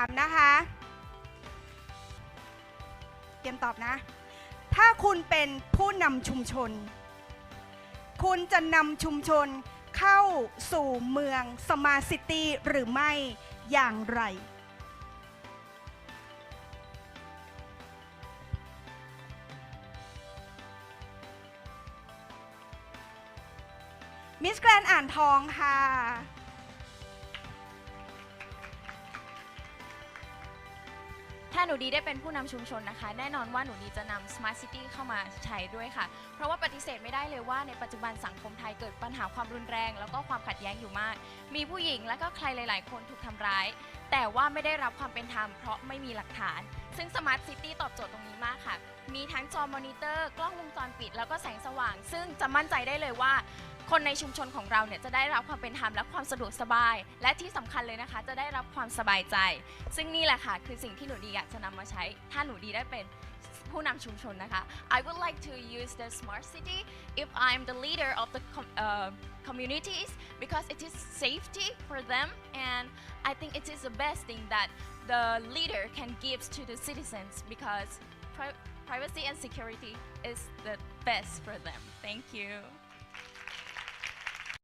ามนะคะ เตรียมตอบนะ ถ้าคุณเป็นผู้นำชุมชน คุณจะนำชุมชนเข้าสู่เมืองสมาร์ทซิตี้หรือไม่อย่างไร มิสแกรนอ่านทองค่ะ ถ้าหนูดีได้เป็นผู้นำชุมชนนะคะ แน่นอนว่าหนูดีจะนำ Smart City เข้ามาใช้ด้วยค่ะ เพราะว่าปฏิเสธไม่ได้เลยว่าในปัจจุบันสังคมไทยเกิดปัญหาความรุนแรง แล้วก็ความขัดแย้งอยู่มาก มีผู้หญิงและก็ใครหลาย ๆ คนถูกทำร้าย แต่ว่าไม่ได้รับความเป็นธรรมเพราะไม่มีหลักฐาน ซึ่ง Smart City ตอบโจทย์ตรงนี้มากค่ะ มีทั้งจอมอนิเตอร์ กล้องวงจรปิด แล้วก็แสงสว่าง ซึ่งจะมั่นใจได้เลยว่า คนในชุมชนของเราเนี่ยจะได้รับความเป็นธรรมและความสะดวกสบาย และที่สำคัญเลยนะคะ จะได้รับความสบายใจ ซึ่งนี่แหละค่ะคือสิ่งที่หนูดีอยากจะนำมาใช้ ถ้าหนูดีได้เป็นผู้นำชุมชนนะคะ I would like to use the smart city if I'm the leader of the com- uh, communities because it is safety for them and I think it is the best thing that the leader can give to the citizens because pri- privacy and security is the best for them. Thank you.